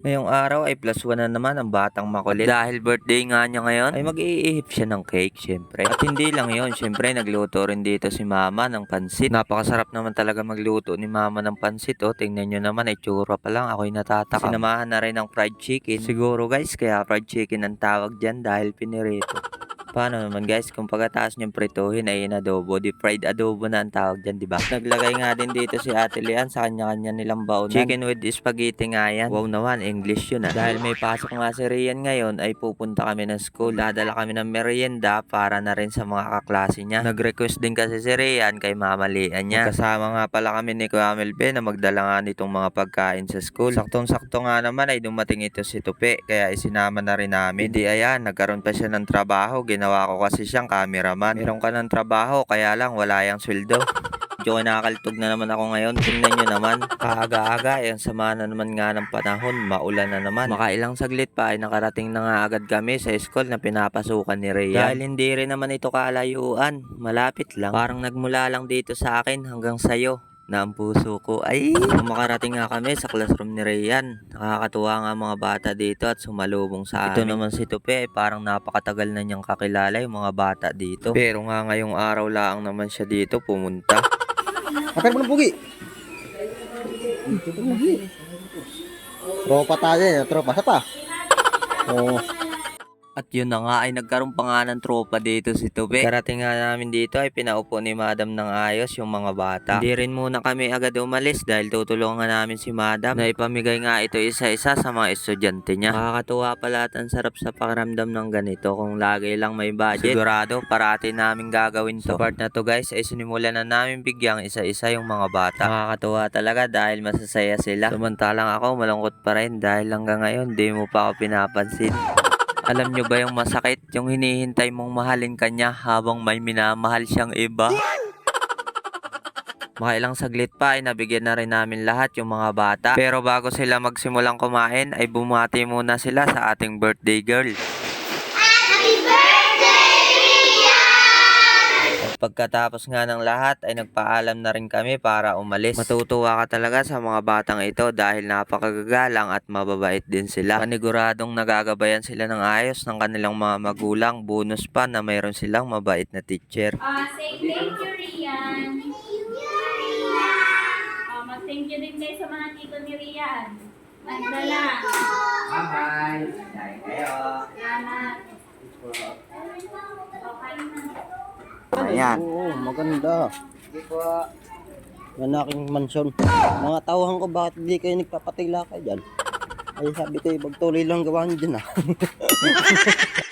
Ngayong araw ay plus 1 na naman ang batang makulit. Dahil birthday nga niya ngayon, ay mag-iihip siya ng cake, syempre. At hindi lang yon syempre nagluto rin dito si mama ng pansit. Napakasarap naman talaga magluto ni mama ng pansit. O, tingnan nyo naman, ay tsura pa lang. Ako'y natataka. Sinamahan na rin ng fried chicken. Siguro guys, kaya fried chicken ang tawag dyan dahil pinirito. Paano naman guys, kung pagkatapos niyong prituhin ay inadobo, di fried adobo na ang tawag dyan, di ba? Naglagay nga din dito si Ate Lian sa kanya-kanya nilang baon. Chicken with spaghetti nga yan. Wow naman, English yun ah. Dahil may pasok nga si Rian ngayon, ay pupunta kami ng school. Dadala kami ng merienda para na rin sa mga kaklase niya. Nag-request din kasi si Rian kay mamalian niya. Kasama nga pala kami ni Kuya Melbe na magdala nga nitong mga pagkain sa school. Saktong-sakto nga naman ay dumating ito si Tupi, kaya isinama na rin namin. Di ayan, nagkaroon pa siya ng trabaho. Ginawa ko kasi siyang cameraman. Meron ka ng trabaho, kaya lang wala yang sweldo. Medyo kinakaltog na naman ako ngayon. Tingnan nyo naman. Kaaga-aga, yung sama na naman nga ng panahon. Maulan na naman. Makailang saglit pa ay nakarating na nga agad kami sa school na pinapasukan ni Rhea. Dahil hindi rin naman ito kalayuan. Malapit lang. Parang nagmula lang dito sa akin hanggang sa'yo na ang puso ko ay makarating nga kami sa classroom ni Rayan. Nakakatuwa nga mga bata dito at sumalubong sa amin. Ito naman si Tupi ay parang napakatagal na niyang kakilala yung mga bata dito. Pero nga ngayong araw lang naman siya dito pumunta. Akar mo ng pugi. Tropa tayo eh, tropa. Sa pa? Oo. At yun na nga ay nagkaroon pa nga ng tropa dito si Tube. Karating nga namin dito ay pinaupo ni Madam ng ayos yung mga bata. Hindi rin muna kami agad umalis dahil tutulungan namin si Madam na ipamigay nga ito isa-isa sa mga estudyante niya. Nakakatuwa pala at ang sarap sa pakiramdam ng ganito kung lagi lang may budget. Sigurado parati namin gagawin to. Sa part na to guys ay sinimulan na namin bigyang isa-isa yung mga bata. Nakakatuwa talaga dahil masasaya sila. Samantalang ako malungkot pa rin dahil hanggang ngayon di mo pa ako pinapansin. Alam nyo ba yung masakit? Yung hinihintay mong mahalin kanya habang may minamahal siyang iba? Makailang saglit pa ay nabigyan na rin namin lahat yung mga bata. Pero bago sila magsimulang kumain ay bumati muna sila sa ating birthday girl. Pagkatapos nga ng lahat ay nagpaalam na rin kami para umalis. Matutuwa ka talaga sa mga batang ito dahil napakagagalang at mababait din sila. Paniguradong nagagabayan sila ng ayos ng kanilang mga magulang. Bonus pa na mayroon silang mabait na teacher. Ah, say thank you, Rian. Ah, mag-thank you din kayo sa mga tito ni Rian. Nagdala. Bye! kayo! Salamat. Ayan. Oo, maganda. Yan aking mansyon. Mga tauhan ko, bakit hindi kayo nagpapatila kayo dyan? Ay sabi ko, magtuloy lang gawa nyo dyan ah.